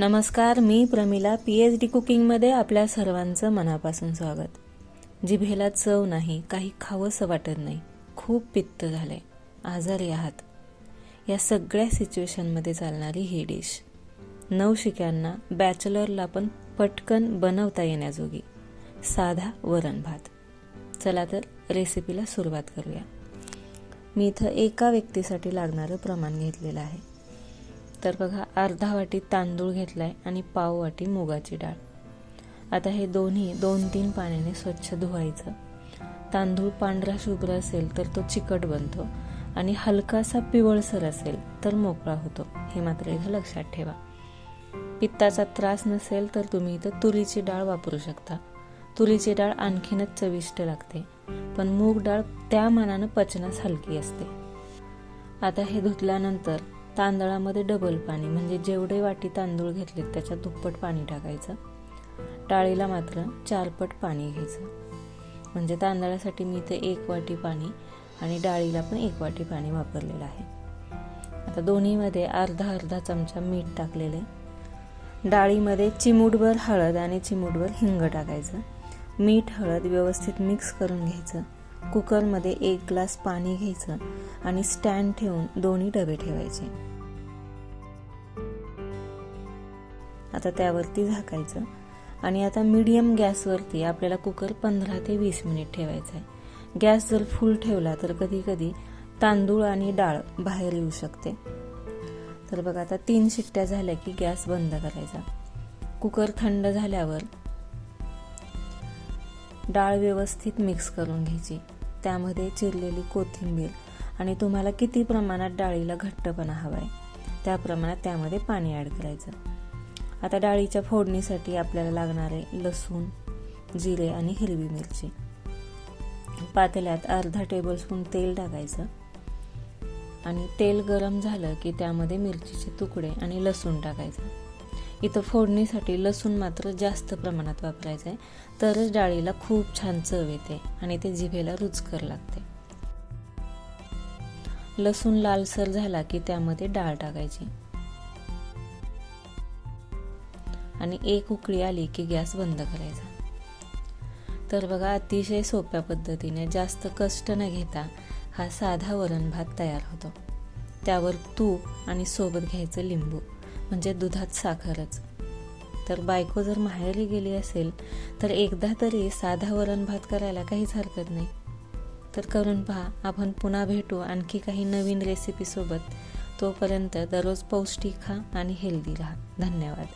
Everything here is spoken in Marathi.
नमस्कार मी प्रमिला पी एच डी कुकिंगमध्ये आपल्या सर्वांचं मनापासून स्वागत. जिभेला चव नाही काही खावंसं वाटत नाही. खूप पित्त झालं आहे आजारी आहात. या सगळ्या सिच्युएशनमध्ये चालणारी ही डिश नवशिक्यांना बॅचलरला पण पटकन बनवता येण्याजोगी. साधा वरण भात चला तर रेसिपीला सुरुवात करूया. मी इथं एका व्यक्तीसाठी लागणारं प्रमाण घेतलेलं आहे. तर बघा अर्धा वाटी तांदूळ घेतलाय आणि पाव वाटी मुगाची डाळ. आता हे दोन्ही दोन तीन पाण्याने स्वच्छ धुवायचं. तांदूळ पांढरा शुभ्र असेल तर तो चिकट बनतो आणि हलकासा पिवळसर असेल तर मोकळा होतो. हे मात्र इथं लक्षात ठेवा. पित्ताचा त्रास नसेल तर तुम्ही इथं तुरीची डाळ वापरू शकता. तुरीची डाळ आणखीनच चविष्ट लागते पण मूग डाळ त्या मानानं पचनास हलकी असते. आता हे धुतल्यानंतर तांदळामध्ये डबल पाणी म्हणजे जेवढे वाटी तांदूळ घेतलेत त्याच्या दुप्पट पाणी टाकायचं. डाळीला मात्र चारपट पाणी घ्यायचं. म्हणजे तांदळासाठी मी इथे एक वाटी पाणी आणि डाळीला पण एक वाटी पाणी वापरलेलं आहे. आता दोन्हीमध्ये अर्धा अर्धा चमचा मीठ टाकलेले डाळीमध्ये चिमूटभर हळद आणि चिमूटभर हिंग टाकायचं. मीठ हळद व्यवस्थित मिक्स करून घ्यायचं. कुकरमध्ये एक ग्लास पाणी घ्यायचं आणि स्टँड ठेवून दोन्ही डबे ठेवायचे. आता त्यावरती झाकायचं आणि आता मीडियम गॅसवरती आपल्याला कुकर पंधरा ते वीस मिनिट ठेवायचा आहे. गॅस जर फुल ठेवला तर कधी कधी तांदूळ आणि डाळ बाहेर येऊ शकते. तर बघा आता तीन शिट्ट्या झाल्या की गॅस बंद करायचा. कुकर थंड झाल्यावर डाळ व्यवस्थित मिक्स करून घ्यायची. त्यामध्ये चिरलेली कोथिंबीर आणि तुम्हाला किती प्रमाणात डाळीला घट्टपणा हवा आहे त्या प्रमाणात त्यामध्ये पाणी ॲड करायचं. आता डाळीच्या फोडणीसाठी आपल्याला लागणारे लसूण जिरे आणि हिरवी मिरची. पातेल्यात अर्धा टेबलस्पून तेल टाकायचं. आणि तेल गरम झालं की त्यामध्ये मिरचीचे तुकडे आणि लसूण टाकायचं. इथं फोडणीसाठी लसूण मात्र जास्त प्रमाणात वापरायचं आहे तरच डाळीला खूप छान चव येते आणि ते जिभेला रुचकर लागते. लसूण लालसर झाला की त्यामध्ये डाळ टाकायची. आणि एक उकळी आली की गॅस बंद करायचा. तर बघा अतिशय सोप्या पद्धतीने जास्त कष्ट न घेता हा साधा वरण भात तयार होतो. त्यावर तूप आणि सोबत घ्यायचं लिंबू. म्हणजे दुधात साखरच. तर बायको जर माहेरी गेली असेल तर एकदा तरी साधा वरण भात करायला काहीच हरकत नाही. तर करून पहा आपण पुन्हा भेटू आणखी काही नवीन रेसिपीसोबत तोपर्यंत दररोज पौष्टिक खा आणि हेल्दी राहा. धन्यवाद.